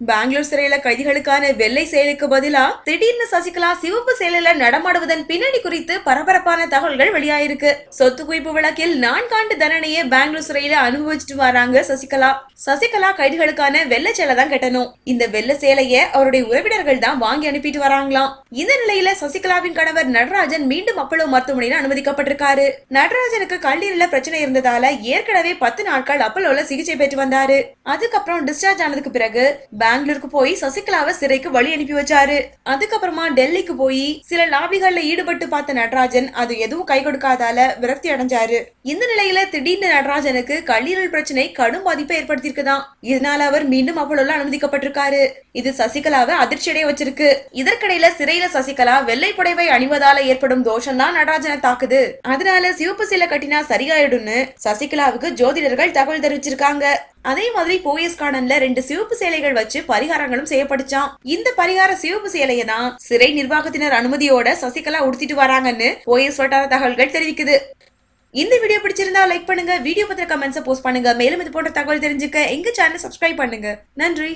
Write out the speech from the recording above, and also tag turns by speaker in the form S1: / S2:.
S1: பெங்களூர் சிறையில கைதிகளுக்கான வெள்ளை செயலுக்கு பதிலா திடீர்னு சசிகலா சிவப்பு செயலில நடமாடுவதன் பின்னணி குறித்து பரபரப்பான தகவல்கள் வெளியாயிருக்கு. சொத்து குவிப்பு வழக்கில் நான்காண்டு தண்டனையை பெங்களூர் சிறையில அனுபவிச்சுட்டு வராங்க சசிகலா. சசிகலா கைதிகளுக்கான வெள்ளை சேலை தான் கட்டணும். இந்த வெள்ளை சேலைய அவருடைய உறவினர்கள் தான் வாங்கி அனுப்பிட்டு வராங்களாம். இந்த நிலையில சசிகலாவின் கணவர் நடராஜன் மீண்டும் அப்பளோ மருத்துவமனையில் அனுமதிக்கப்பட்டிருக்காரு. நடராஜனுக்கு கல்லீரல பிரச்சனை இருந்ததால ஏற்கனவே பத்து நாட்கள் அப்பலோல சிகிச்சை பெற்று வந்தாரு. அதுக்கப்புறம் டிஸ்சார்ஜ் ஆனதுக்கு பிறகு பெங்களூருக்கு போய் சசிகலாவை சிறைக்கு வழி அனுப்பி வச்சாரு. அதுக்கப்புறமா டெல்லிக்கு போய் சில லாபிகள்ல ஈடுபட்டு பார்த்த நடராஜன் அது எதுவும் கை கொடுக்காதால விரக்தி அடைஞ்சாரு. இந்த நிலையில திடீர்னு நடராஜனுக்கு கல்லீரல் பிரச்சனை கடும் பாதிப்பை ஏற்படுத்தியிருக்குதான். இதனால அவர் மீண்டும் அப்பலோல அனுமதிக்கப்பட்டிருக்காரு. இது சசிகலாவை அதிர்ச்சியடைய வச்சிருக்கு. இதற்கிடையில சிறையில சசிகலா வெள்ளை புடவை அணிவதால ஏற்படும் தோஷம் தான் நடராஜனை தாக்குது. அதனால சிவப்பு சீலை கட்டினா சரியாயிடும்னு சசிகலாவுக்கு ஜோதிடர்கள் தகவல் தெரிவிச்சிருக்காங்க. அதே மாதிரி போயஸ் கார்டன்ல ரெண்டு சிவப்பு சேலைகள் வச்சு பரிகாரங்களும் செய்யப்படுச்சான் இந்த பரிகார சிவப்பு சேலையை தான் சிறை நிர்வாகத்தினர் அனுமதியோட சசிகலா உடுத்திட்டு வராங்கன்னு போயஸ் வட்டார தகவல்கள் தெரிவிக்குது. இந்த வீடியோ பிடிச்சிருந்தா லைக் பண்ணுங்க வீடியோ பத்திர கமெண்ட்ஸை போஸ்ட் பண்ணுங்க. மேலும் இது போன்ற தகவல் தெரிஞ்சுக்க எங்க சேனல் சப்ஸ்கிரைப் பண்ணுங்க. நன்றி.